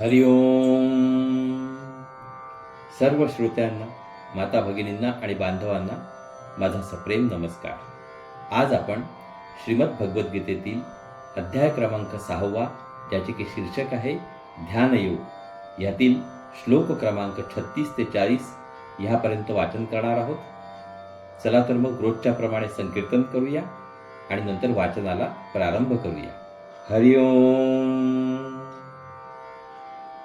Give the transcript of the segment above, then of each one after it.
हरिओम. सर्व श्रोत्यांना माता भगिनींना आणि बांधवांना माझा सप्रेम नमस्कार. आज आपण श्रीमद भगवद्गीतेतील अध्याय क्रमांक सहावा ज्याचे की शीर्षक आहे ध्यानयोग यातील श्लोक क्रमांक छत्तीस ते चाळीस ह्यापर्यंत वाचन करणार आहोत. चला तर मग रोजच्या प्रमाणे संकीर्तन करूया आणि नंतर वाचनाला प्रारंभ करूया. हरिओम.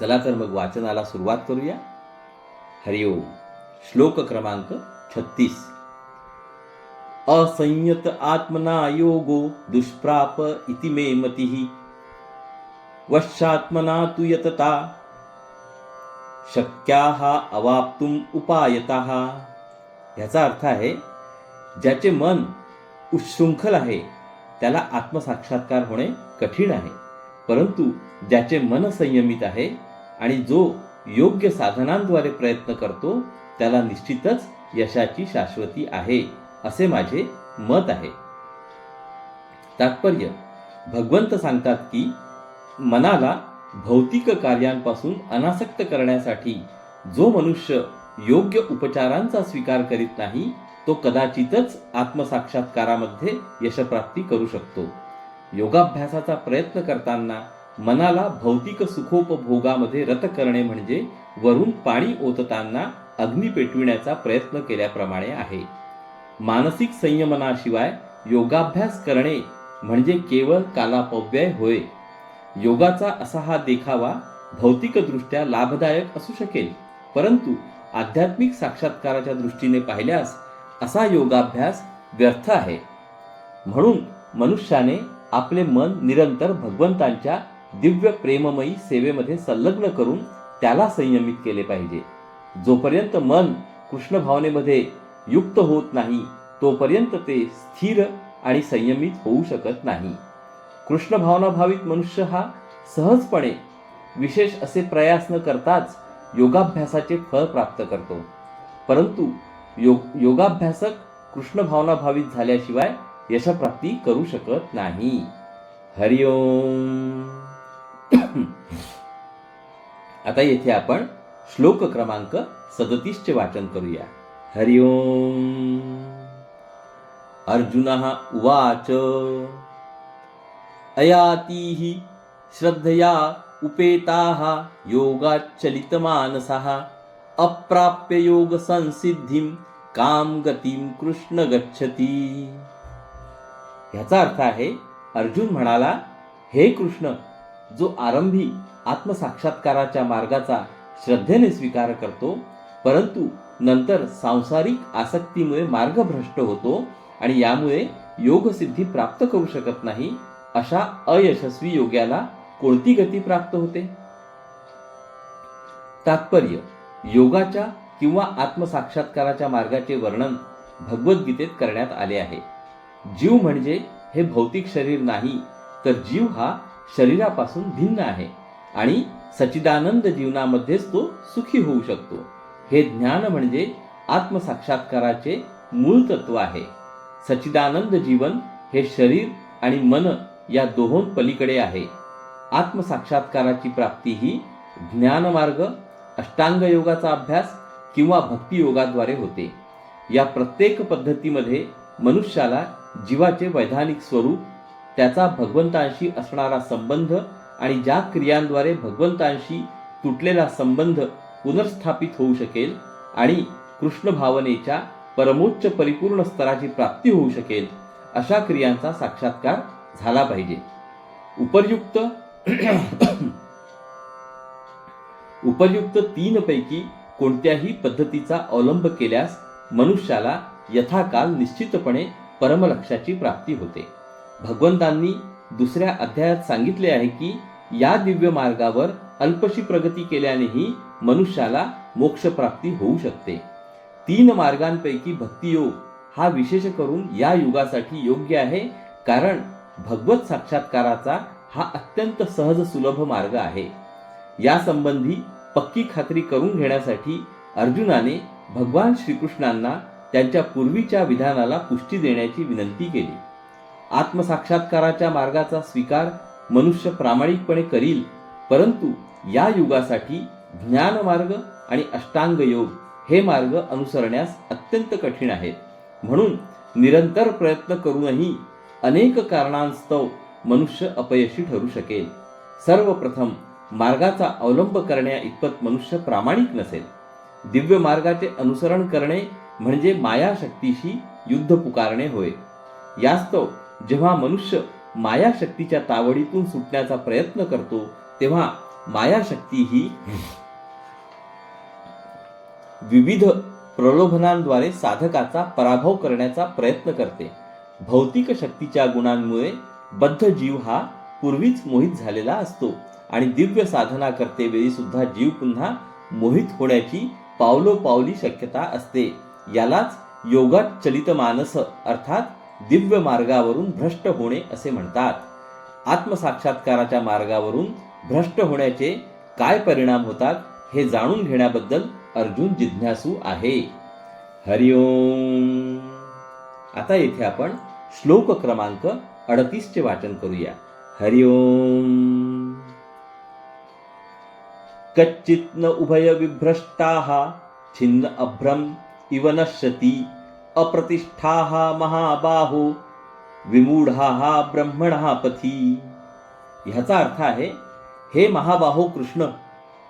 चला तर मग वाचनाला सुरुवात करूया. हरिओम. श्लोक क्रमांक छत्तीस. असंयत आत्मना योगो दुष्प्राप इति मे मतिः. वशात्मना तु यतता. शक्याः अवाप्तुम उपायता. ह्याचा अर्थ आहे ज्याचे मन उच्छृंखल आहे त्याला आत्मसाक्षात्कार होणे कठीण आहे. परंतु ज्याचे मन संयमित आहे आणि जो योग्य साधनांद्वारे प्रयत्न करतो त्याला निश्चितच यशाची शाश्वती आहे असे माझे मत आहे. तात्पर्य भगवंत सांगतात की मनाला भौतिक कार्यांपासून अनासक्त करण्यासाठी जो मनुष्य योग्य उपचारांचा स्वीकार करीत नाही तो कदाचितच आत्मसाक्षात्कारामध्ये यशप्राप्ती करू शकतो. योगाभ्यासाचा प्रयत्न करताना मनाला भौतिक सुखोपभोगामध्ये रत करणे म्हणजे वरून पाणी ओतताना अग्नी पेटविण्याचा प्रयत्न केल्याप्रमाणे आहे. मानसिक संयमनाशिवाय योगाभ्यास करणे म्हणजे केवळ कालापव्यय होय. योगाचा असा हा देखावा भौतिकदृष्ट्या लाभदायक असू शकेल. परंतु आध्यात्मिक साक्षात्काराच्या दृष्टीने पाहिल्यास असा योगाभ्यास व्यर्थ आहे. म्हणून मनुष्याने आपले मन निरंतर भगवंतांच्या दिव्य प्रेममयी सेवेमध्ये संलग्न करून त्याला संयमित केले पाहिजे. जोपर्यंत मन कृष्ण भावनेमध्ये युक्त होत नाही तोपर्यंत ते स्थिर आणि संयमित होऊ शकत नाही. कृष्ण भावनाभावित मनुष्य हा सहजपणे विशेष असे प्रयास न करताच योगाभ्यासाचे फळ प्राप्त करतो. परंतु योग योगाभ्यासक कृष्ण भावनाभावित झाल्याशिवाय यशप्राप्ती करू शकत नाही. हरिओम. आता येथे आपण श्लोक क्रमांक सदतीसचे वाचन करूया. हरिओम अर्जुन उवाच अयातीः श्रद्धया उपेताः योगाच्चलितमानसः अप्राप्य योगसंसिद्धिं काम गतीम कृष्ण गच्छती. ह्याचा अर्थ आहे अर्जुन म्हणाला हे कृष्ण जो आरंभी आत्मसाक्षात्काराच्या मार्गाचा श्रद्धेने स्वीकार करतो परंतु नंतर सांसारिक आसक्तीमुळे मार्ग भ्रष्ट होतो आणि यामुळे योगसिद्धी प्राप्त करू शकत नाही अशा अयशस्वी योग्याला कोणती गती प्राप्त होते? तात्पर्य योगाच्या किंवा आत्मसाक्षात्काराच्या मार्गाचे वर्णन भगवद्गीतेत करण्यात आले आहे. जीव म्हणजे हे भौतिक शरीर नाही तर जीव हा शरीरापासून भिन्न आहे. आणि सचिदानंद जीवनामध्येच तो सुखी होऊ शकतो. हे ज्ञान म्हणजे आत्मसाक्षात्काराचे मूळ तत्व आहे. सचिदानंद जीवन हे शरीर आणि मन या दोहों पलीकडे आहे. आत्मसाक्षात्काराची प्राप्ती ही ज्ञानमार्ग अष्टांग योगाचा अभ्यास किंवा भक्ती योगाद्वारे होते. या प्रत्येक पद्धतीमध्ये मनुष्याला जीवाचे वैधानिक स्वरूप त्याचा भगवंतांशी असणारा संबंध आणि ज्या क्रियांद्वारे भगवंतांशी तुटलेला संबंध पुनर्स्थापित होऊ शकेल आणि कृष्ण भावनेच्या परमोच्च परिपूर्ण स्तराची प्राप्ती होऊ शकेल अशा क्रियांचा साक्षात्कार झाला पाहिजे. उपर्युक्त उपर्युक्त तीनपैकी कोणत्याही पद्धतीचा अवलंब केल्यास मनुष्याला यथाकाल निश्चितपणे परमलक्षाची प्राप्ती होते. भगवंतांनी दुसऱ्या अध्यायात सांगितले आहे की या दिव्य मार्गावर अल्पशी प्रगती केल्यानेही मनुष्याला मोक्षप्राप्ती होऊ शकते. तीन मार्गांपैकी भक्तियोग हा विशेष करून या युगासाठी योग्य आहे कारण भगवत साक्षात्काराचा हा अत्यंत सहज सुलभ मार्ग आहे. या संबंधी पक्की खात्री करून घेण्यासाठी अर्जुनाने भगवान श्रीकृष्णांना त्यांच्या पूर्वीच्या विधानाला पुष्टी देण्याची विनंती केली. आत्मसाक्षात्काराच्या मार्गाचा स्वीकार मनुष्य प्रामाणिकपणे करील परंतु या युगासाठी ज्ञानमार्ग आणि अष्टांग योग हे मार्ग अनुसरण्यास अत्यंत कठीण आहेत. म्हणून निरंतर प्रयत्न करूनही अनेक कारणांस्तव मनुष्य अपयशी ठरू शकेल. सर्वप्रथम मार्गाचा अवलंब करण्या इतपत मनुष्य प्रामाणिक नसेल. दिव्य मार्गाचे अनुसरण करणे म्हणजे माया शक्तीशी युद्ध पुकारणे होय. यास्तव जेव्हा मनुष्य माया शक्तीच्या तावडीतून सुटण्याचा प्रयत्न करतो तेव्हा माया शक्ती ही विविध प्रलोभनांद्वारे साधकाचा पराभव करण्याचा प्रयत्न करते. भौतिक शक्तीच्या गुणांमुळे बद्ध जीव हा पूर्वीच मोहित झालेला असतो आणि दिव्य साधना करते वेळी सुद्धा जीव पुन्हा मोहित होण्याची पावलोपावली शक्यता असते. यालाच योगात चलित मानस अर्थात दिव्य मार्गावरून भ्रष्ट होणे असे म्हणतात. आत्मसाक्षात्काराच्या मार्गावरून भ्रष्ट होण्याचे काय परिणाम होतात हे जाणून घेण्याबद्दल अर्जुन जिज्ञासू आहे. हरिओम आता येथे आपण श्लोक क्रमांक अडतीसचे वाचन करूया. हरिओम कच्चित न उभय विभ्रष्टाः छिन्न अभ्रम इव नश्यती। अप्रतिष्ठाः महाबाहो विमूढः हा ब्रह्मण हा पथी. ह्याचा अर्थ आहे हे महाबाहो कृष्ण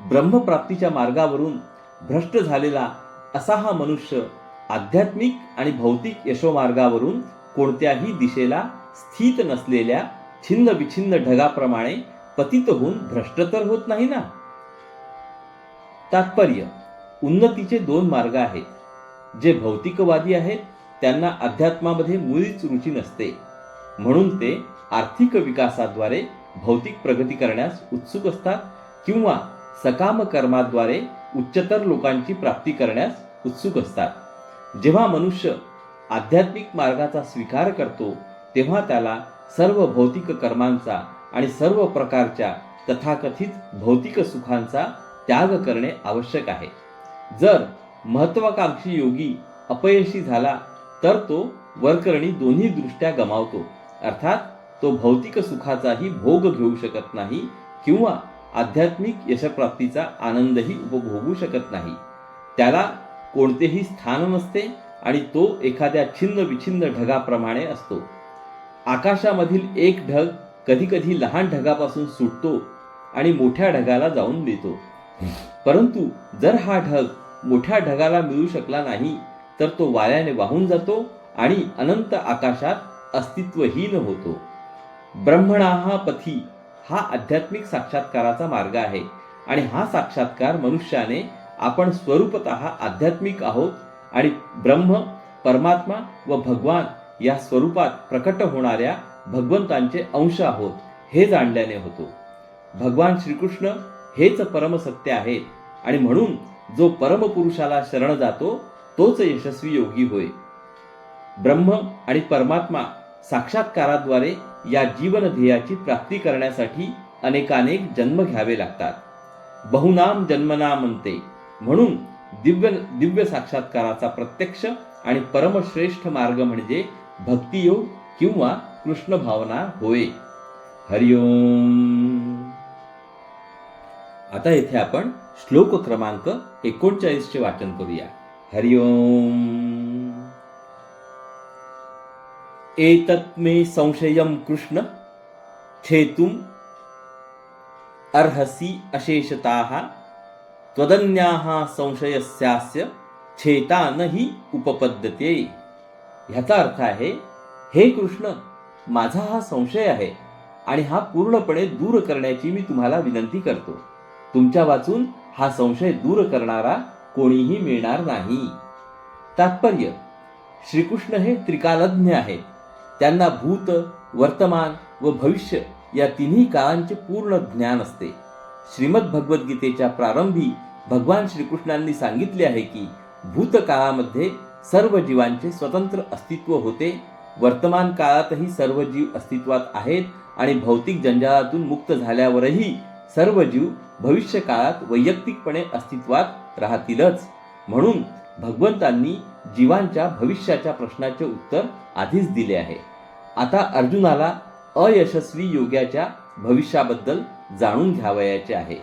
ब्रह्मप्राप्तीच्या मार्गावरून भ्रष्ट झालेला असा हा मनुष्य आध्यात्मिक आणि भौतिक यशोमार्गावरून कोणत्याही दिशेला स्थित नसलेल्या छिन्न विछिन्न ढगाप्रमाणे पतित होऊन भ्रष्ट तर होत नाही ना? तात्पर्य उन्नतीचे दोन मार्ग आहेत. जे भौतिकवादी आहेत त्यांना अध्यात्मामध्ये मुळीच रुची नसते. म्हणून ते आर्थिक विकासाद्वारे भौतिक प्रगती करण्यास उत्सुक असतात किंवा सकाम कर्माद्वारे उच्चतर लोकांची प्राप्ती करण्यास उत्सुक असतात. जेव्हा मनुष्य आध्यात्मिक मार्गाचा स्वीकार करतो तेव्हा त्याला सर्व भौतिक कर्मांचा आणि सर्व प्रकारच्या तथाकथित भौतिक सुखांचा त्याग करणे आवश्यक आहे. जर महत्वाकांक्षी योगी अपयशी झाला तर तो वरकरणी दोन्ही दृष्ट्या गमावतो. अर्थात तो भौतिक सुखाचाही भोग घेऊ शकत नाही किंवा आध्यात्मिक यशप्राप्तीचा आनंदही उपभोगू शकत नाही. त्याला कोणतेही स्थान नसते आणि तो एखाद्या छिन्न विछिन्न ढगाप्रमाणे असतो. आकाशामधील एक ढग कधी कधी लहान ढगापासून सुटतो आणि मोठ्या ढगाला जाऊन मिळतो परंतु जर हा ढग मोठ्या ढगाला मिळू शकला नाही तर तो वाऱ्याने वाहून जातो आणि अनंत आकाशात अस्तित्वहीन होतो. ब्रह्मणा पथी हा आध्यात्मिक साक्षात्काराचा मार्ग आहे आणि हा साक्षात्कार मनुष्याने आपण स्वरूपत आध्यात्मिक आहोत आणि ब्रह्म परमात्मा व भगवान या स्वरूपात प्रकट होणाऱ्या भगवंतांचे अंश आहोत हे जाणल्याने होतो. भगवान श्रीकृष्ण हेच परमसत्य आहेत आणि म्हणून जो परमपुरुषाला शरण जातो तोच यशस्वी योगी होय. ब्रह्म आणि परमात्मा साक्षात्काराद्वारे या जीवन ध्येयाची प्राप्ती करण्यासाठी अनेकानेक जन्म घ्यावे लागतात. बहुनाम जन्मना म्हणते म्हणून दिव्य दिव्य साक्षात्काराचा प्रत्यक्ष आणि परमश्रेष्ठ मार्ग म्हणजे भक्तियोग किंवा कृष्ण भावना होय. हरिओम. आता येथे आपण श्लोक क्रमांक एकोणचाळीस चे वाचन करूया. हरिओम. एतत् मे संशयम कृष्ण छेतुम अर्हसी अशेषता त्वदन्याः संशयस्यास्य छेता न हि उपपद्यते. ह्याचा अर्थ आहे हे कृष्ण माझा हा संशय आहे आणि हा पूर्णपणे दूर करण्याची मी तुम्हाला विनंती करतो. तुमच्या वाचून हा संशय दूर करणारा कोणीही मिळणार नाही. तात्पर्य श्रीकृष्ण हे त्रिकालज्ञ आहेत. त्यांना भूत वर्तमान व भविष्य या तिन्ही काळांचे पूर्ण ज्ञान असते. श्रीमद भगवद्गीतेच्या प्रारंभी भगवान श्रीकृष्णांनी सांगितले आहे की भूतकाळामध्ये सर्व जीवांचे स्वतंत्र अस्तित्व होते. वर्तमान काळातही सर्व जीव अस्तित्वात आहेत आणि भौतिक जंजाळातून मुक्त झाल्यावरही सर्व जीव भविष्य काळात वैयक्तिकपणे अस्तित्वात राहतीलच. म्हणून भगवंतांनी जीवांच्या भविष्याच्या प्रश्नाचे उत्तर आधीच दिले आहे. आता अर्जुनाला अयशस्वी योग्याच्या भविष्याबद्दल जाणून घ्यावयाचे आहे.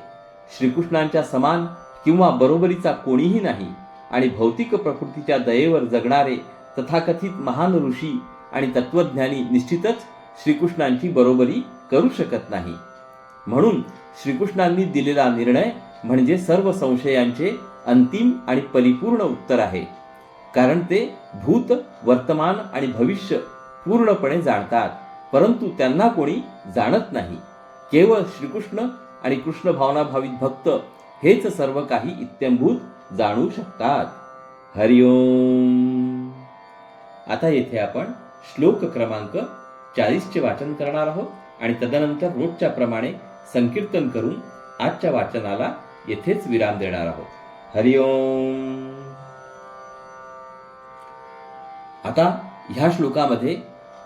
श्रीकृष्णांच्या समान किंवा बरोबरीचा कोणीही नाही आणि भौतिक प्रकृतीच्या दयेवर जगणारे तथाकथित महान ऋषी आणि तत्वज्ञानी निश्चितच श्रीकृष्णांची बरोबरी करू शकत नाही. म्हणून श्रीकृष्णांनी दिलेला निर्णय म्हणजे सर्व संशयांचे अंतिम आणि परिपूर्ण उत्तर आहे. कारण ते भूत वर्तमान आणि भविष्य पूर्णपणे जाणतात. परंतु त्यांना कोणी जाणत नाही. केवळ श्रीकृष्ण आणि कृष्ण भावनाभावित भक्त हेच सर्व काही इत्यंभूत जाणू शकतात. हरिओम आता येथे आपण श्लोक क्रमांक चाळीसचे वाचन करणार आहोत आणि तदनंतर रोजच्या प्रमाणे संकीर्तन करून आजच्या वाचनाला येथेच विराम देणार आहोत. हरिओम आता ह्या श्लोकामध्ये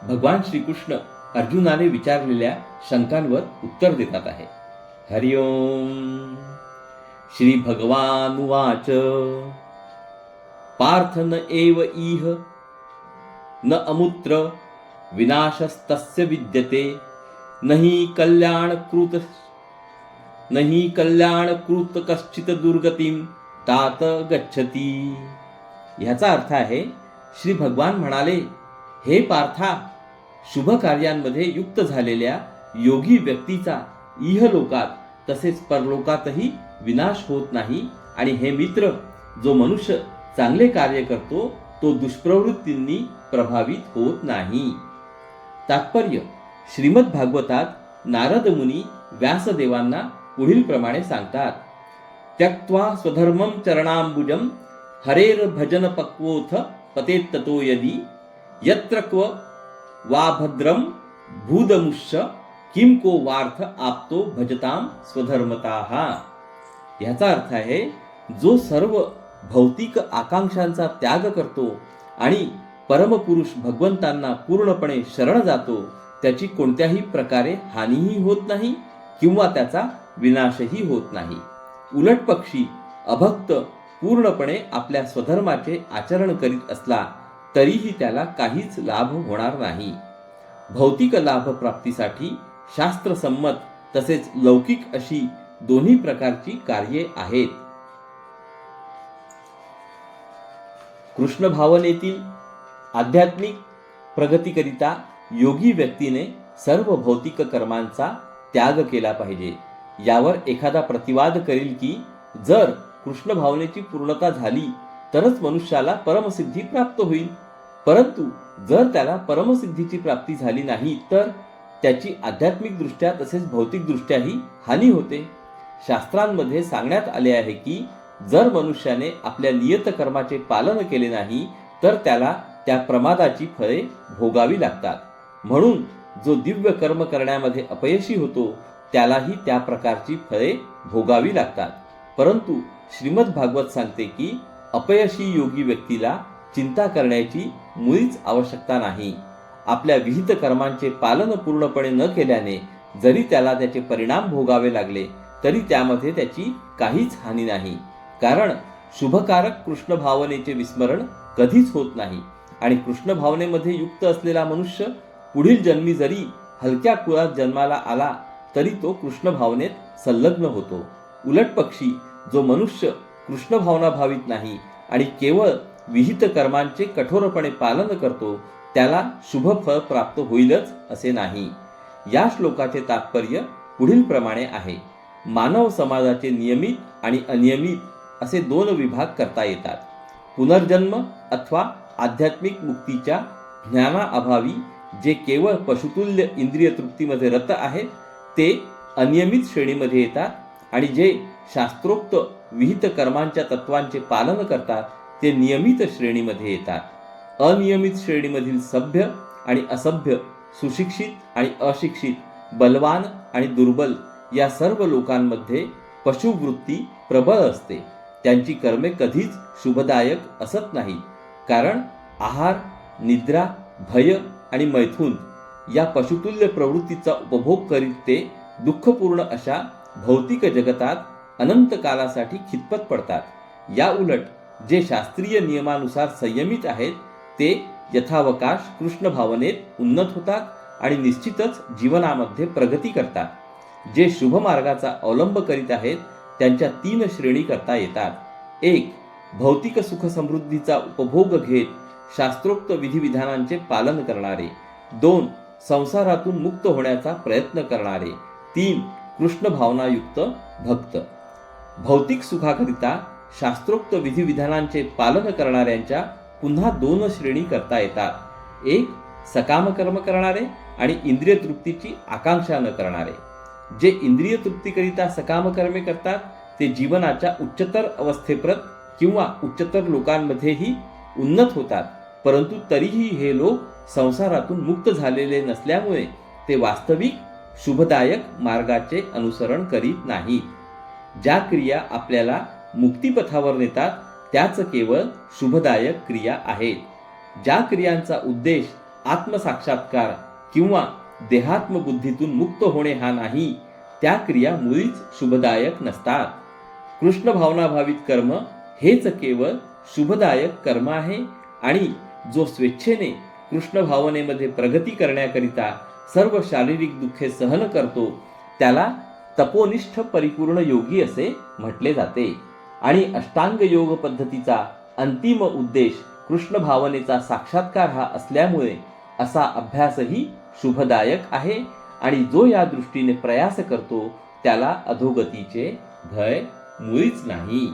भगवान श्रीकृष्ण अर्जुनाने विचारलेल्या शंकांवर उत्तर देतात आहे. हरिओम श्री भगवानुवाच पार्थ न एव इह न अमुत्र विनाशस्तस्य विद्यते. नहि कल्याणकृत नहि कल्याणकृत कश्चित दुर्गतीम तात गच्छती। ह्याचा अर्थ आहे श्री भगवान म्हणाले हे पार्था शुभ कार्यांमध्ये युक्त झालेल्या योगी व्यक्तीचा इहलोकात तसेच परलोकातही विनाश होत नाही आणि हे मित्र जो मनुष्य चांगले कार्य करतो तो दुष्प्रवृत्तींनी प्रभावित होत नाही. तात्पर्य श्रीमद भागवतात नारद मुनी व्यासदेवांना पुढील प्रमाणे सांगतात. त्यक्त्वा स्वधर्मम चरणांबुजम हरेर भजन पक्वोथ पतेत्ततो यदी यत्र क्व वा भद्रम भूदमुष्य किम को वार्थ आपतो भजताम स्वधर्मताः. ह्याचा अर्थ आहे जो सर्व भौतिक आकांक्षांचा त्याग करतो आणि परमपुरुष भगवंतांना पूर्णपणे शरण जातो त्याची कोणत्याही प्रकारे हानीही होत नाही किंवा त्याचा विनाशही होत नाही. उलट पक्षी अभक्त पूर्णपणे आपल्या स्वधर्माचे आचरण करीत असला तरीही त्याला काहीच लाभ होणार नाही. भौतिक लाभ प्राप्तीसाठी शास्त्रसंमत तसेच लौकिक अशी दोन्ही प्रकारची कार्ये आहेत. कृष्ण भावनेतील आध्यात्मिक प्रगतीकरिता योगी व्यक्तीने सर्व भौतिक कर्मांचा त्याग केला पाहिजे. यावर एखादा प्रतिवाद करील की जर कृष्ण भावनेची पूर्णता झाली तरच मनुष्याला परमसिद्धी प्राप्त होईल. परंतु जर त्याला परमसिद्धीची प्राप्ती झाली नाही तर त्याची आध्यात्मिक दृष्ट्या तसेच भौतिक दृष्ट्याही हानी होते. शास्त्रांमध्ये सांगण्यात आले आहे की जर मनुष्याने आपल्या नियत कर्माचे पालन केले नाही तर त्याला त्या प्रमादाची फळे भोगावी लागतात. म्हणून जो दिव्य कर्म करण्यामध्ये अपयशी होतो त्यालाही त्या प्रकारची फळे भोगावी लागतात. परंतु श्रीमद भागवत सांगते की अपयशी योगी व्यक्तीला चिंता करण्याची मुळीच आवश्यकता नाही. आपल्या विहित कर्मांचे पालन पूर्णपणे न केल्याने जरी त्याला त्याचे परिणाम भोगावे लागले तरी त्यामध्ये त्याची काहीच हानी नाही. कारण शुभकारक कृष्ण भावनेचे विस्मरण कधीच होत नाही. आणि कृष्ण भावनेमध्ये युक्त असलेला मनुष्य पुढील जन्मी जरी हलक्या कुळात जन्माला आला तरी तो कृष्ण भावनेत संलग्न होतो. उलट पक्षी जो मनुष्य कृष्ण भावना भावित नाही आणि केवळ विहित कर्मांचे कठोरपणे पालन करतो त्याला शुभ फळ प्राप्त होईलच असे नाही. या श्लोकाचे तात्पर्य पुढील प्रमाणे आहे. मानव समाजाचे नियमित आणि अनियमित असे दोन विभाग करता येतात. पुनर्जन्म अथवा आध्यात्मिक मुक्तीच्या ज्ञानाअभावी जे केवळ पशुतुल्य इंद्रिय तृप्तीमध्ये रत आहेत ते अनियमित श्रेणीमध्ये येतात आणि जे शास्त्रोक्त विहित कर्मांच्या तत्वांचे पालन करतात ते नियमित श्रेणीमध्ये येतात. अनियमित श्रेणीमधील सभ्य आणि असभ्य सुशिक्षित आणि अशिक्षित बलवान आणि दुर्बल या सर्व लोकांमध्ये पशुवृत्ती प्रबळ असते. त्यांची कर्मे कधीच शुभदायक असत नाही कारण आहार निद्रा भय आणि मैथून या पशुतुल्य प्रवृत्तीचा उपभोग करीत ते दुःखपूर्ण अशा भौतिक जगतात अनंत कालासाठी खितपत पडतात. या उलट जे शास्त्रीय नियमानुसार संयमित आहेत ते यथावकाश कृष्ण भावनेत उन्नत होतात आणि निश्चितच जीवनामध्ये प्रगती करतात. जे शुभ मार्गाचा अवलंब करीत आहेत त्यांच्या तीन श्रेणी करता येतात. एक भौतिक सुख समृद्धीचा उपभोग घेत शास्त्रोक्त विधिविधानांचे पालन करणारे. दोन संसारातून मुक्त होण्याचा प्रयत्न करणारे. तीन कृष्ण भावनायुक्त भक्त. भौतिक सुखाकरिता शास्त्रोक्त विधिविधानांचे पालन करणाऱ्यांच्या पुन्हा दोन श्रेणी करता येतात. एक सकामकर्म करणारे आणि इंद्रिय तृप्तीची आकांक्षा न करणारे. जे इंद्रिय तृप्तीकरिता सकामकर्मे करतात ते जीवनाच्या उच्चतर अवस्थेप्रत किंवा उच्चतर लोकांमध्येही उन्नत होतात. परंतु तरीही हे लोक संसारातून मुक्त झालेले नसल्यामुळे ते वास्तविक शुभदायक मार्गाचे अनुसरण करीत नाहीत. ज्या क्रिया आपल्याला मुक्तिपथावर नेतात त्याच केवळ शुभदायक क्रिया आहेत. ज्या क्रियांचा उद्देश आत्मसाक्षात्कार किंवा देहात्मबुद्धीतून मुक्त होणे हा नाही त्या क्रिया मुळीच शुभदायक नसतात. कृष्ण भावनाभावित कर्म हेच केवळ शुभदायक कर्म आहे आणि जो स्वेच्छेने कृष्ण भावनेमध्ये प्रगती करण्याकरिता सर्व शारीरिक दुःखे सहन करतो त्याला तपोनिष्ठ परिपूर्ण योगी असे म्हटले जाते. आणि अष्टांग योग पद्धतीचा अंतिम उद्देश कृष्ण भावनेचा साक्षात्कार हा असल्यामुळे असा अभ्यासही शुभदायक आहे आणि जो या दृष्टीने प्रयास करतो त्याला अधोगतीचे भय मुळीच नाही.